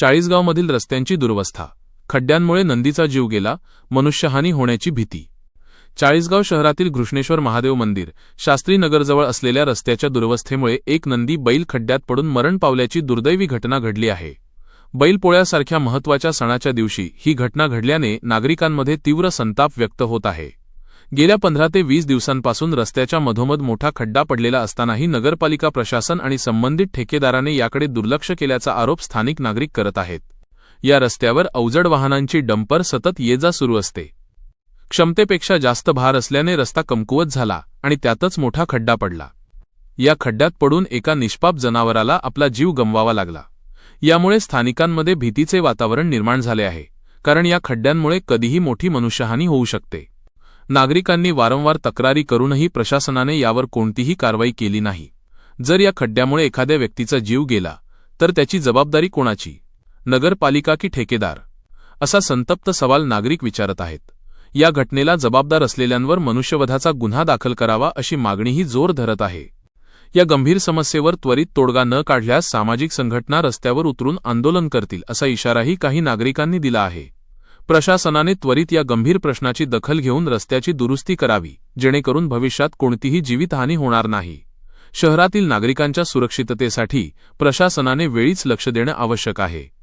चाळीसगावमधील रस्त्यांची दुरवस्था. खड्ड्यांमुळे नंदीचा जीव गेला मनुष्यहानी होण्याची भीती. चाळीसगाव शहरातील घृष्णेश्वर महादेव मंदिर शास्त्री नगरजवळ असलेल्या रस्त्याच्या दुरवस्थेमुळे एक नंदी बैल खड्ड्यात पडून मरण पावल्याची दुर्दैवी घटना घडली आहे. बैलपोळ्यासारख्या महत्त्वाच्या सणाच्या दिवशी ही घटना घडल्याने नागरिकांमध्ये तीव्र संताप व्यक्त होत आहे. गेल्या पंधरा ते वीस दिवसांपासून रस्त्याच्या मधोमध मोठा खड्डा पडलेला असतानाही नगरपालिका प्रशासन आणि संबंधित ठेकेदाराने याकडे दुर्लक्ष केल्याचा आरोप स्थानिक नागरिक करत आहेत. या रस्त्यावर अवजड वाहनांची डंपर सतत ये जा सुरू असते. क्षमतेपेक्षा जास्त भार असल्याने रस्ता कमकुवत झाला आणि त्यातच मोठा खड्डा पडला. या खड्ड्यात पडून एका निष्पाप जनावराला आपला जीव गमवावा लागला. यामुळे स्थानिकांमध्ये भीतीचे वातावरण निर्माण झाले आहे कारण या खड्ड्यांमुळे कधीही मोठी मनुष्यहानी होऊ शकते. नागरिकांनी वारंवार तक्रारी करूनही प्रशासनाने यावर कोणतीही कारवाई केली नाही. जर या खड्ड्यामुळे एखाद्या व्यक्तीचा जीव गेला तर त्याची जबाबदारी कोणाची? नगरपालिका की ठेकेदार? असा संतप्त सवाल नागरिक विचारत आहेत. या घटनेला जबाबदार असलेल्यांवर मनुष्यवधाचा गुन्हा दाखल करावा अशी मागणीही जोर धरत आहे. या गंभीर समस्येवर त्वरित तोडगा न काढल्यास सामाजिक संघटना रस्त्यावर उतरून आंदोलन करतील असा इशाराही काही नागरिकांनी दिला आहे. प्रशासनाने त्वरित या गंभीर प्रश्नाची दखल घेऊन रस्त्याची दुरुस्ती करावी जेणेकरून भविष्यात कोणतीही जीवितहानी होणार नाही. शहरातील नागरिकांच्या सुरक्षिततेसाठी प्रशासनाने वेळीच लक्ष देणं आवश्यक आहे.